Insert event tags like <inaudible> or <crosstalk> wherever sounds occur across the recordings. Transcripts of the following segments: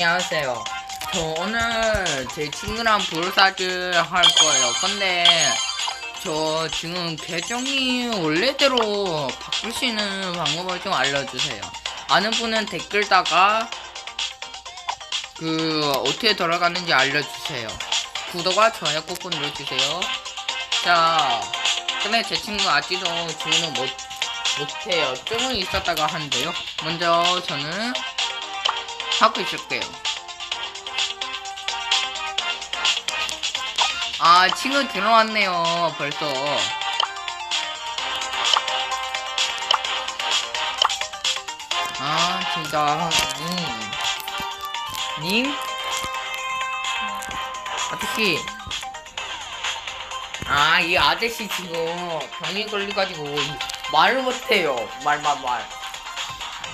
안녕하세요. 저 오늘 제 친구랑 불사를 할 거예요. 근데 저 지금 계정이 원래대로 바꿀 수 있는 방법을 좀 알려주세요. 아는 분은 댓글다가 그 어떻게 돌아가는지 알려주세요. 구독과 좋아요 꾹꾹 눌러주세요. 자, 근데 제 친구 아직도 주문을 못 못해요. 조금 있었다가 하는데요. 먼저 저는 하고 있을게요. 아, 친구 들어왔네요, 벌써. 아, 진짜. 음. 님? 아저씨. 아, 이 아저씨 지금 병이 걸려가지고 말을 못해요. 말, 말, 말.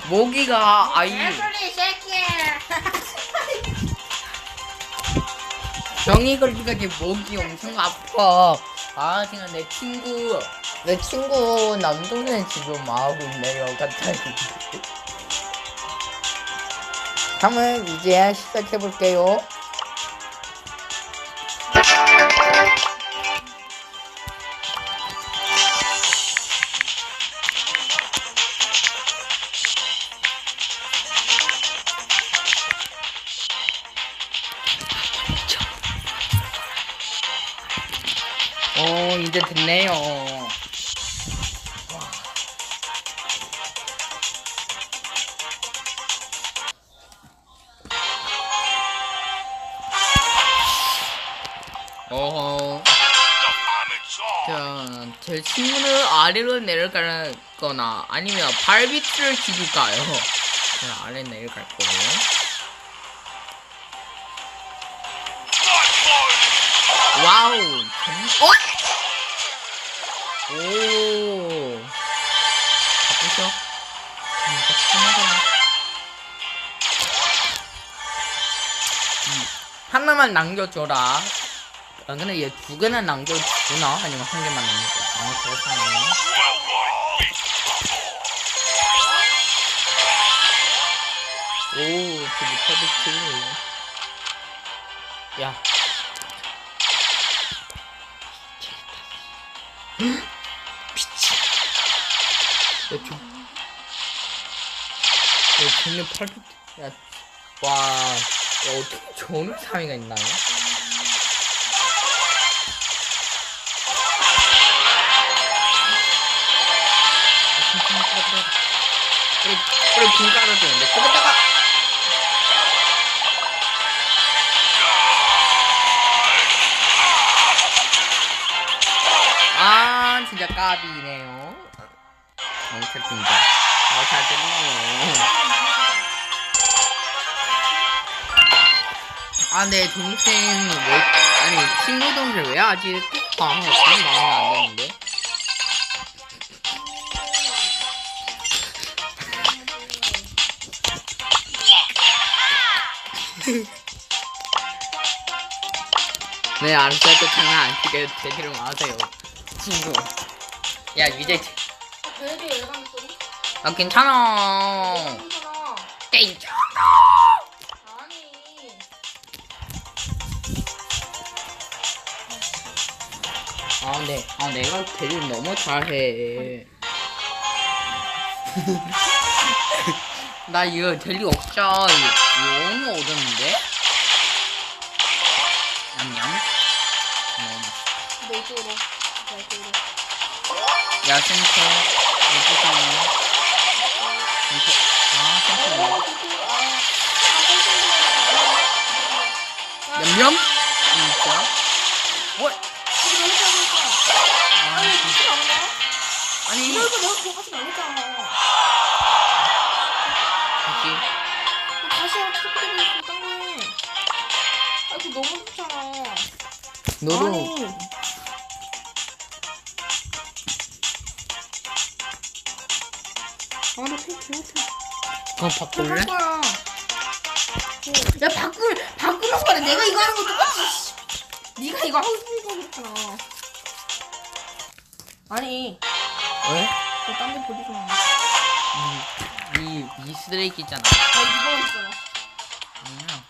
모기가, 아이. 병이 걸려가지고 목이 엄청 아파. 아, 지금 내 친구, 내 친구 남동생 지금 하고 있네요, 갑자기. 한번 이제 시작해볼게요. 어허. 자, 제 친구는 아래로 내려가거나 아니면 발 밑을 기울까요? 자, 아래 내려갈 거예요. 와우, 정... 어? 오, 바쁘셔? 진짜 참하구나. 음, 하나만 남겨줘라. 아, 근데 얘 두 개나 남겨주나? 아니면 한 개만 남겨줘? 아, 그렇다네. 오, 되게 퍼펙트. 야. 미친. 야, 저. 야, 쟤네 퍼펙트. 야, 와. 야, 어떻게 저런 사이가 있나요? 우리 우리 분 깔아주는데. 거기다가 아 진짜 까비네요. 너무 찰진다. 어잘 됐네요. 아내 동생 왜 아니 친구 동생 왜 아직? 아 그런 마음이 안 되는데 네, 알았어요. 또 장난 안 치게 제대로 마세요. 친구. 야, 유재. 소리? 아, 괜찮아. 괜찮아. 괜찮아. 아니. 아, 네. 아, 내가 대리 너무 잘해. <laughs> 나 이거 없자. 이거 너무 얻었는데? 너무 맛있어. 내 쪽으로. 내 쪽으로. 야, 센터. 예쁘잖아. 센터. 아, 센터. 어, 냠냠? 진짜? 뭐? 잘했어. 아, 아니? 아니, 이거 이거 내가 그거 하지 말랬잖아. 너도. 아니. 아, 나 팬츠 못해. 그거 저 바꿀래? 할 거야. 야 바꿀 바꾸는 거래. 내가 이거 하는 거 똑같이. 씨. 네가 이거 하고 싶은 거 그렇잖아. 아니, 왜? 너딴데 보지 마. 이, 이, 이 쓰레기잖아. 나 이거 있잖아. 아니야.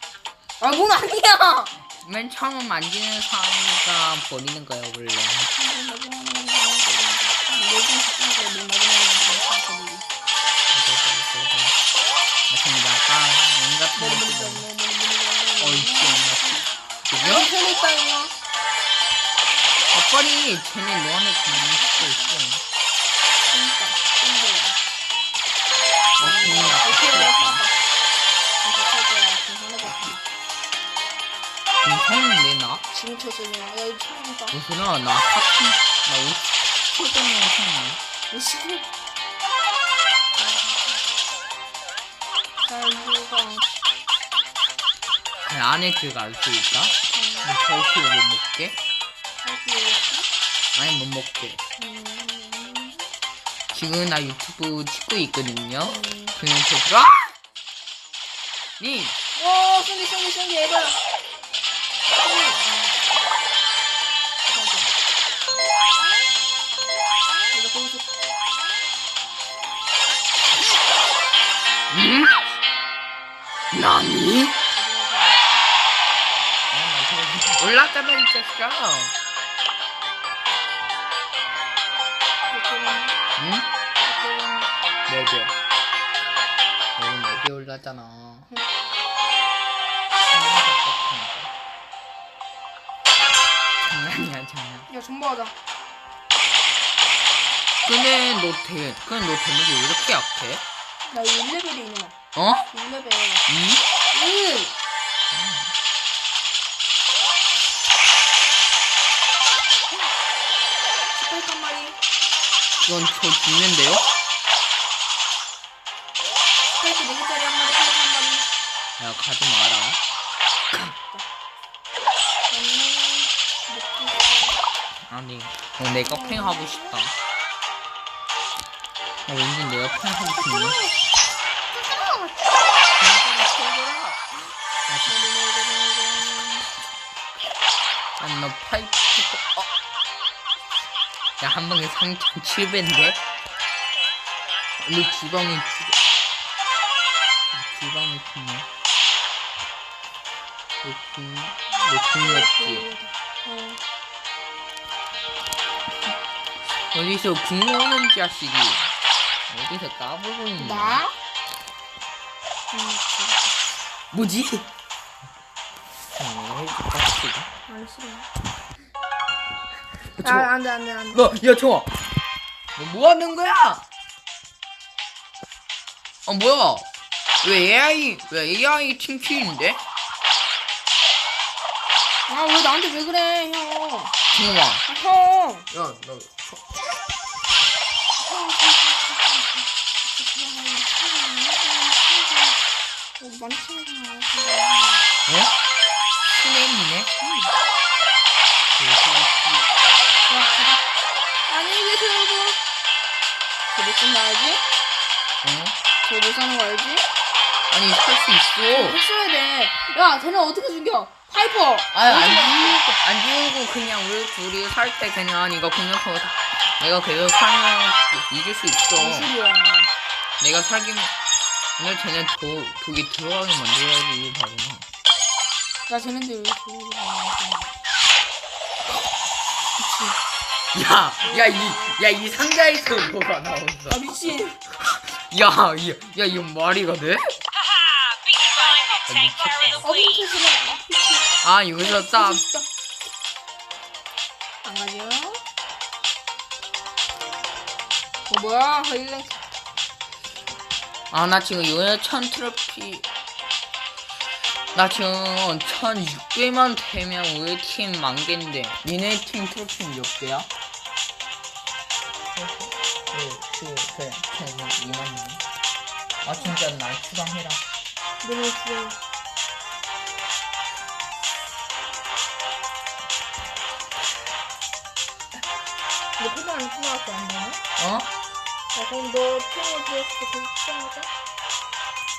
아, 뭔 아니야. 맨 처음 만지는 사람이가 버리는 거예요 원래. 거. 어이씨 엄마. 그죠? 아 빨리 쟤네 너한테 그만 수도 있어. 어, 그냥 오케이, 약 나? 지금 쳤어요. 야, 이거 처음이다. 무슨아 나 하품 나 50초 때문에. 이 시간. 잘 누가. 그 안에 들어갈 수 있다? 저렇게 못 먹게? 아니 못 먹게. 음, 지금 나 유튜브 찍고 있거든요. 음. 그냥 저 들어. 니 오, 쏜기, 쏜기, 쏜기, 에바. 올랐잖아 이 자식아. 응? 네 개. 여기 네개 올랐잖아. 장난이야 장난. 야, 전부하자. 근데 너 대, 근데 너 데미지 왜 이렇게 약해? 나 1레벨이 있는 어? 1레벨. 이? 1! 이건 저 죽는데요? 스파이크 4개짜리 한 마리, 파이크 한 마리. 야 가지 마라. 저는. 아니, 어, 내가 팽 하고 싶다. 어, 왠지 내가 팽 하고 싶네. 야, 너 파이프 어? 야, 한 방에 3,700인데? 너두 방에 죽어. 두 방에 죽네. 너 죽, 너 죽었지? 어. 어디서 궁오는 자식이 어디서 까불고 있냐? 나? 음, 뭐지? 어, 해줄까 지금? 아니 싫어. 저, 아, 안 돼, 안 돼, 안 돼. 너, 야, 좋아. 너뭐 하는 거야? 어, 뭐야? 왜 AI, 왜 AI 팀킬인데? 아, 왜 나한테 왜 그래, 형. 야, 아, 형. 너, 어, 많이 치는구나. 어? 스냅이네? 안녕히 계세요, 여러분. 저못 산다 알지? 어? 저못 사는 거 알지? 아니, 살수 있어. 했어야 돼. 야, 쟤네 어떻게 죽여? 파이퍼. 아니, 안 죽고, 안 죽고, 그냥 우리 둘이 살 때 그냥 이거 공격하고 다- 내가 계속 살면 이길 수 있어. 무슨 소리야. 내가 살기는 근데 쟤네 도, 독이 들어가게 만들어야지 바보나 야, 쟤네들 왜 죽이는 거야? 야! 야 이 야 이 상자에서 뭐가 나온다 아, 미친. 야! 야, 야 이거 말이가 돼? 어, weak. 미친. 아 여기서 딱. 안 가죠? 어, 뭐야? 하이랭크. 아나 지금 요에 천 트로피 나 지금 1600만 되면 우리 팀 만개인데 니네 팀 트로피는 몇 개야? 아 진짜 날 추방해라 너무 죽어. 너 표정 안 풀어갖고 안 되나? 어? 야, 그럼 너 표정을 들었을 때 계속 풀어할까?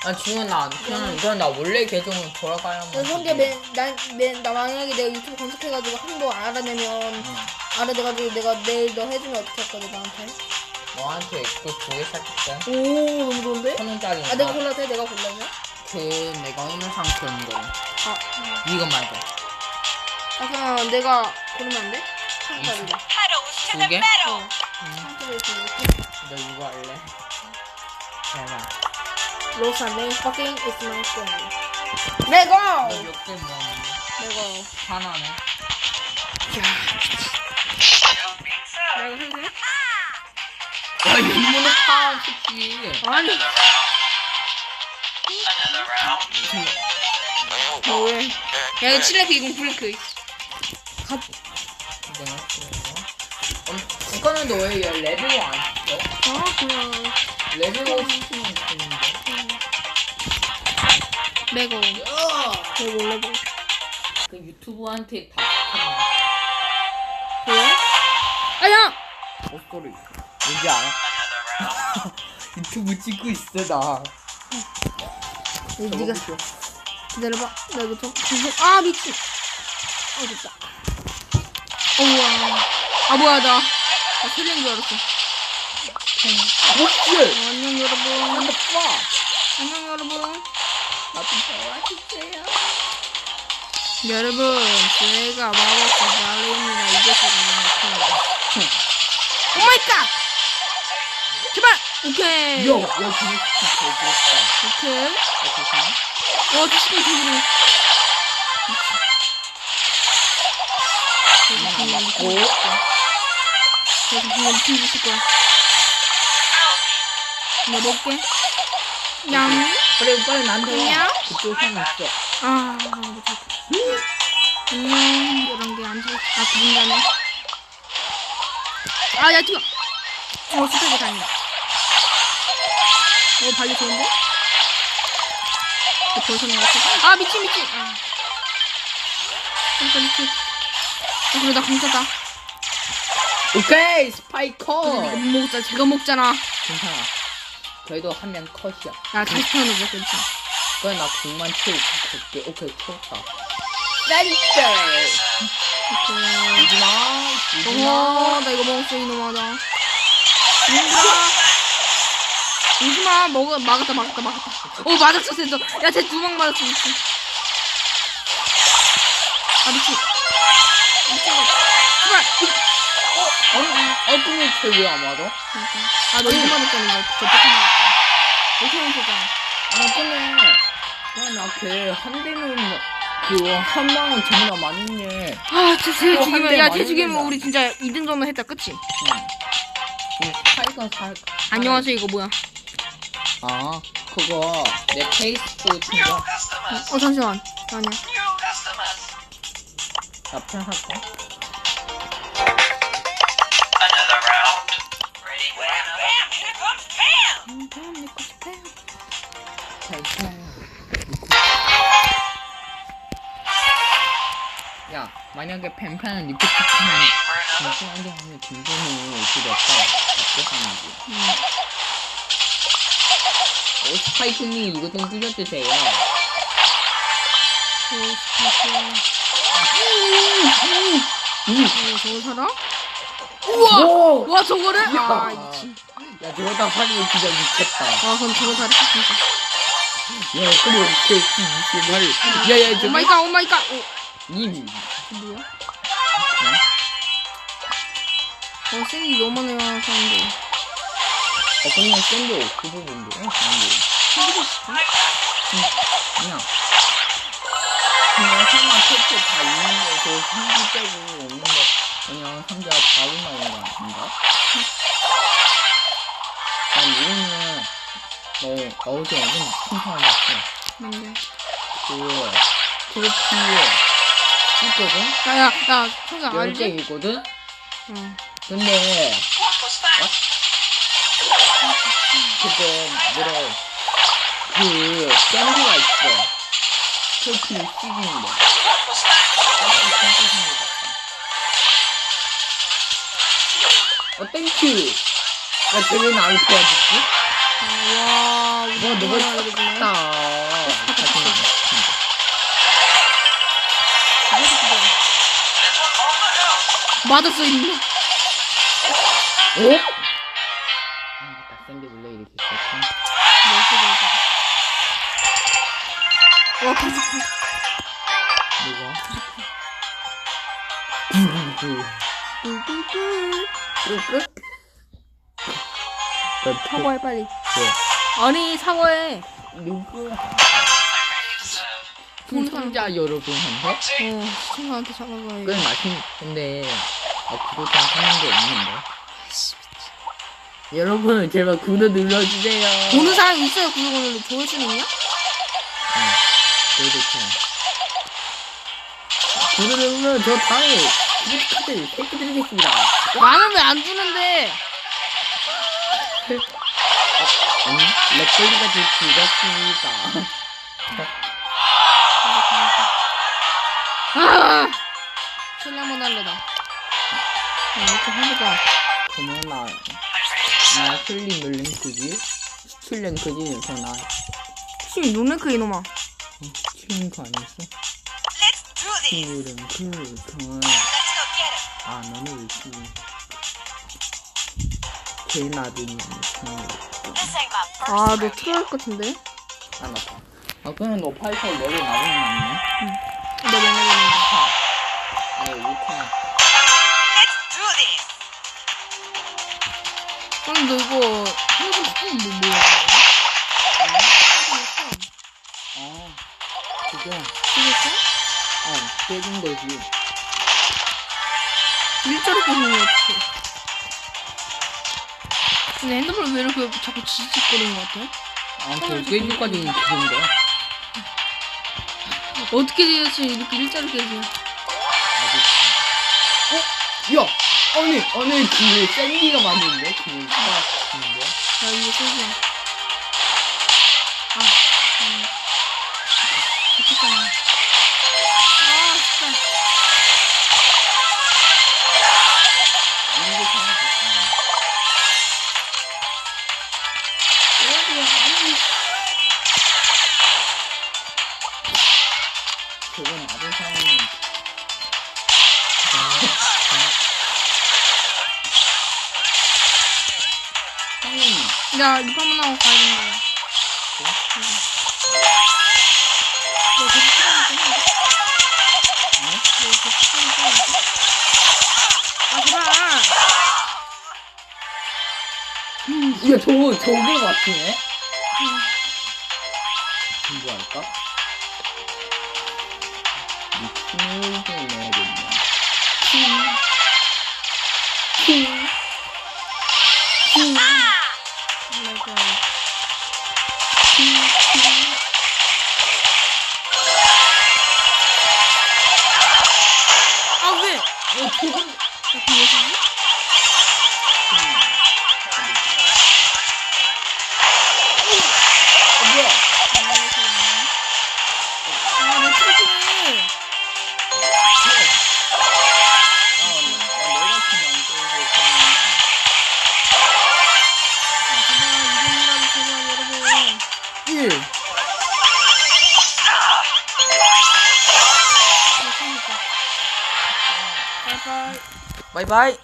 아 지금 나 그냥 이건 나 원래 계정으로 돌아가야만 너 성게 맨, 난, 맨, 나 만약에 내가 유튜브 검색해가지고 한 번 알아내면, 응. 알아내가지고 내가 내일 너 해주면 어떻게 할 거야, 너한테? 너한테 그두개 살게 오, 너무 좋은데? 천 원짜리 아, 내가 골라도 돼? 내가 골라면? 그 내가 오늘 상처인 거. 아, 이거 말고. 아 그냥 내가 고르면 안 돼? Pedals to 두 개? 어. 이렇게. 너 이거 할래? 제발. 로사 맨 fucking is my friend. 레고. 너몇개 모았는데? 레고. 하나네. 레고 한 개? 야, 이모는 파, 새끼. 아니. 너 왜? 야 이거 칠레 비공 브레이크. 갓. 내가. 음, 이거는 너왜 레벨 안 써? 아 그냥. 레벨 5 시키면 레고. 야! 레고 레고. 그 유튜브한테 다 시켰네. 왜? 아야. 옷소리. 뭔지 알아? <laughs> 유튜브 찍고 있어, 나. 네가 기다려봐. 나 이거 좀 계속 <laughs> 아 미친. 어 됐다. 어우와. 아 뭐야 나. 나 틀린 줄 알았어. 오씨! 어, 안녕 여러분. 안녕 여러분 제가 마법사 말입니다. 이겼습니다. 오 마이 갓. 제발. 오케이. 야, 야, 저거 진짜 잘 부었다. 오케이. 야, 조심. 어 디스플레이 되기로. 안 맞고. 계속 보면 뒤지실 거야. 나 먹게. 양. 그래, 빨리? 와. 그쪽 형 있어. 아. 안녕. 이런 게안 돼. 아. 아, 야, 뛰어. 어, 스펙이 다행이다. 어, 발리 좋은데? 어, 벌써. 아, 미친, 미친. 아. 빨리, 빨리. 아, 그래, 나 강사다. 오케이, 이거 스파이커. 못 먹었잖아. 제가 먹잖아. 괜찮아. 그래도 한 명 컷이야. 야, 다시 태어나자, 괜찮아. 네. 그래, 나 공만 채우고 갈게. 오케이, 채웠다. 나이스! 오케이. 오지마. 어, 나 이거 먹었어, 이놈아다. 오지마. 오지마, 먹어, 막았다, 막았다, 막았다. 어, 맞았어, 센터. 야, 쟤 두 방 맞았어, 미친. 아, 미친. 미친 거. 제발. 아니, 아, 근데 쟤왜안 맞아? 아, 너 이거 맞았잖아, 이거. 저 똑같은 거. 어떻게 맞았잖아. 아, 근데, 야, 나걔한 대는, 그, 한 방은 맞네. 아, 쟤, 쟤 어, 죽이면, 한대 야, 쟤. 죽이면 우리 진짜 2등 정도 했다, 그치? 응. 스파이커 살. 안녕하세요, 이거 뭐야. 아, 그거, 내 페이스북 친구. 어, 잠시만. 아니야. 나편 할까? 만약에 니코 치면 김수한테 하면 어떻게 할까? 어떻게 하는지. 음. 오, 스파이크님 이거 좀 뿌려주세요. 오, 스파이크. 음, 어, 저거 살아? 우와! 와 저거를? 야. 아 미친 야, 저러다 살면 진짜 미쳤다. 와 그럼 저거 잘했어 진짜 야, 그래, 그, 28. 야, 야, 저, 오마이갓 오마이갓 오 님. 뭐야? 어 쌤이 요만해요 사람들 어, 그냥 샌드 그 부분도, 어, 사람들. 그냥. 그냥 설마 택배 다 있는데, 저 상기 빼고 없는 거, 그냥 상자가 다 올라온 거 아닌가? 난 이거는, 너, 나 어제 완전 칭찬을 받았어. 뭔데? 그, 트로피에 있거든? 야 야 야 청자 열개 알지? 있거든? 응 근데, that? 그때, 뭐라, 그, 샌드가 있어. was that? 어, 땡큐. 야, 쟤왜 나를 도와줬지? 아와 우리 와, 너가 누구나 그러구나. 다 맞았어 이놈 맞다. 샌드 원래 이렇게 있었지. 계속 뭐가? 꿀꿀꿀. 그 사과해 빨리. 뭐? 아니 사과해. 누구? 보는 시청자 여러분한테? 어 시청자한테 사과해. 그건 근데 아, 구독자 하는 게 없는데. 여러분 제발 구독 눌러주세요. 보는 사람 있어요 구독을 조회수는 있냐? 그렇죠. 구독 누르면 저 다음에 구독 카드 택배 드리겠습니다. 나는 왜안 주는데? 아니 렉걸리가 좀 죽었습니다. 아! 한번 할래다. 어, 이렇게 해보자. 그러면 나, 나 슬림 몇 랭크지? 17랭크지? 그나 씨, 노네크 이놈아. 7랭크 아니었어? Let's do this. 7랭크 그러면 Let's go get him. 아 너는 왜 이렇게 my first 아, 너. 트롤 것 같은데? 아 맞다 아 그냥 너 파이터 머리 나오는 거내 그럼 너 이거 해보고 싶은 뭐 뭐야? 아 그거 되겠어? 어 깨진 거지 일자로 보면 어떡해? 근데 핸드폰 왜 이렇게 자꾸 지직거리는 것 같아? 아그 깨진까지는 그런 거야 어떻게 되었지 이렇게 일자로 깨지? 어? 야! 아니 아니 그왜 샌디가 만드는데? 그왜 스타인데? 야 이거 소리야. 야, 립 한번 하고 가야 되는 거야. 너 계속 시간이 끊어. 너 계속 시간이 끊어. 아, 제발. 야 저거 저거 같으네? 뭐 할까? 미친을 바이바이.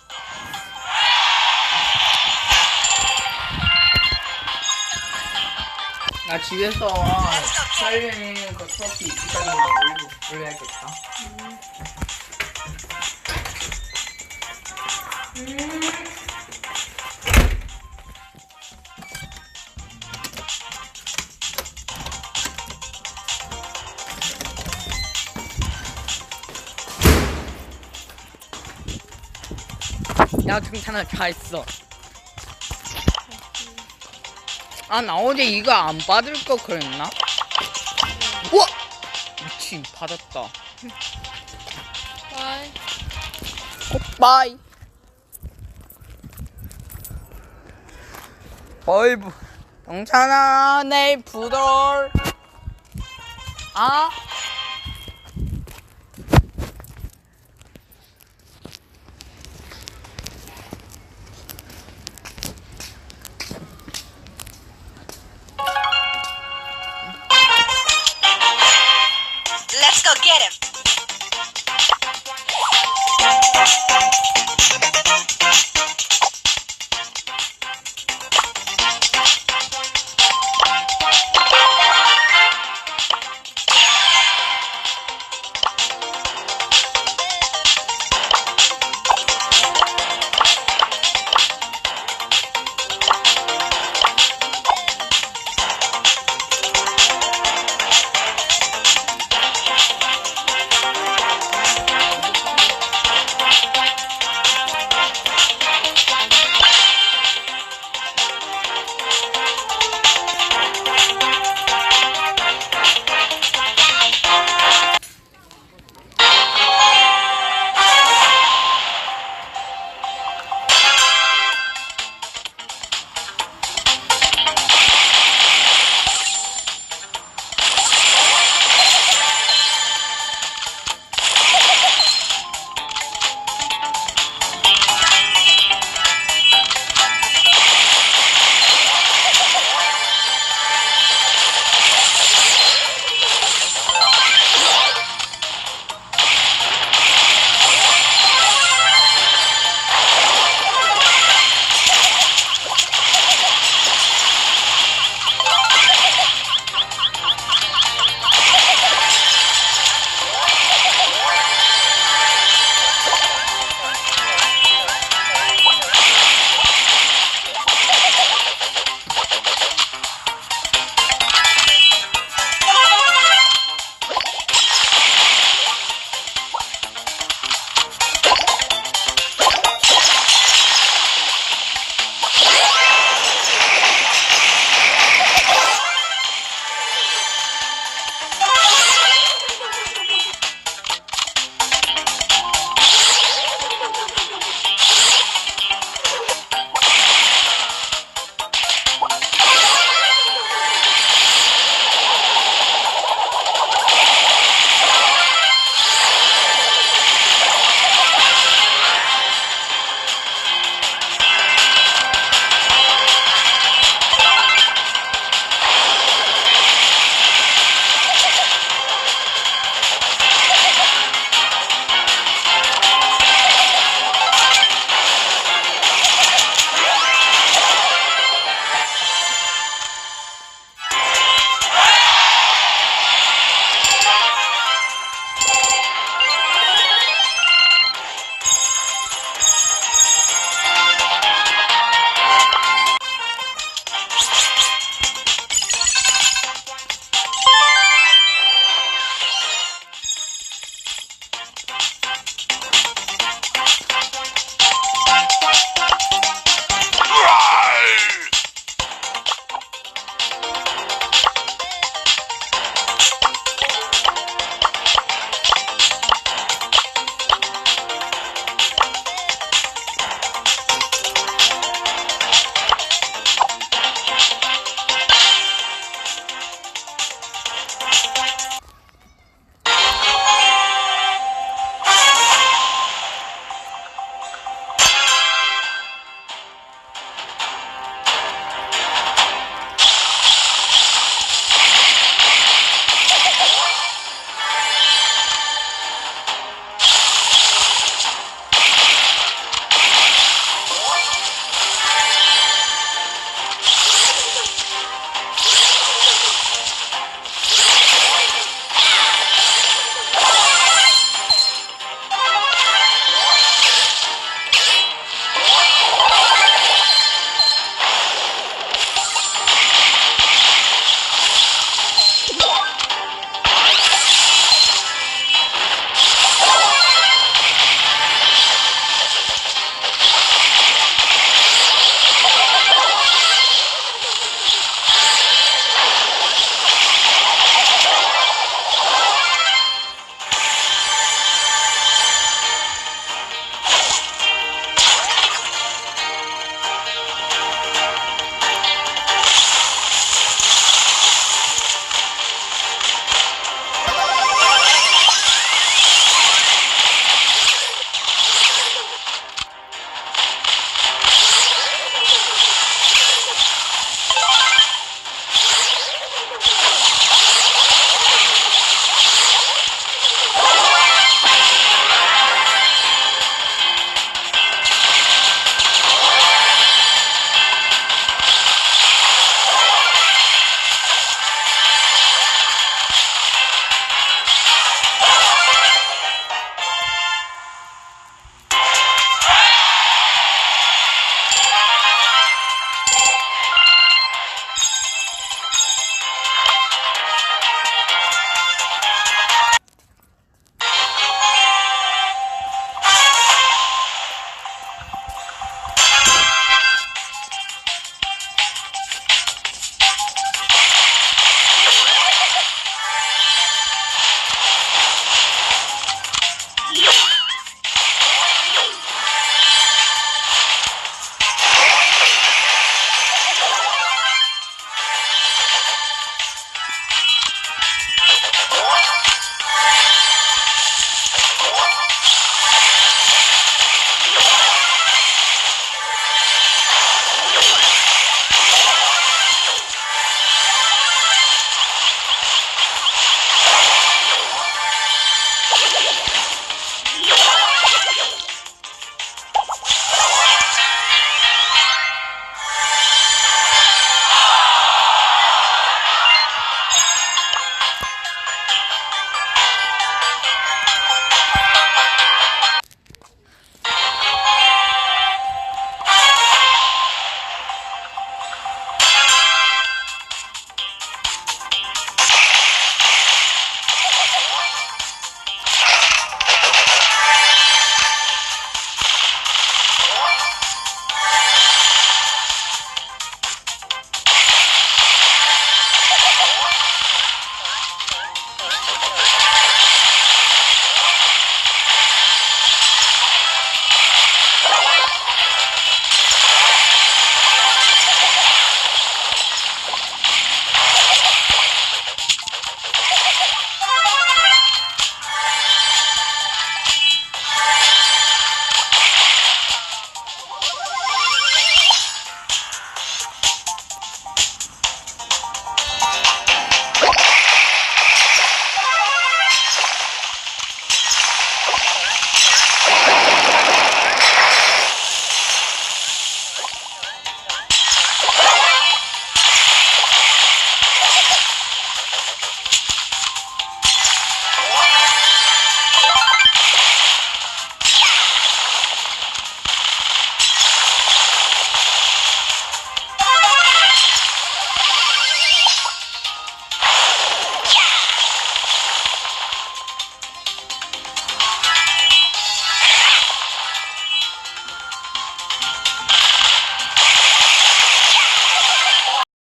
나 집에서 살려는 그 트로피 이까지 올려야겠다 야 등산을 다 했어 아 나 어제 이거 안 받을 거 그랬나? 우와! 미친 받았다 바이. 바이 어이구 영찬아 내일 부돌 아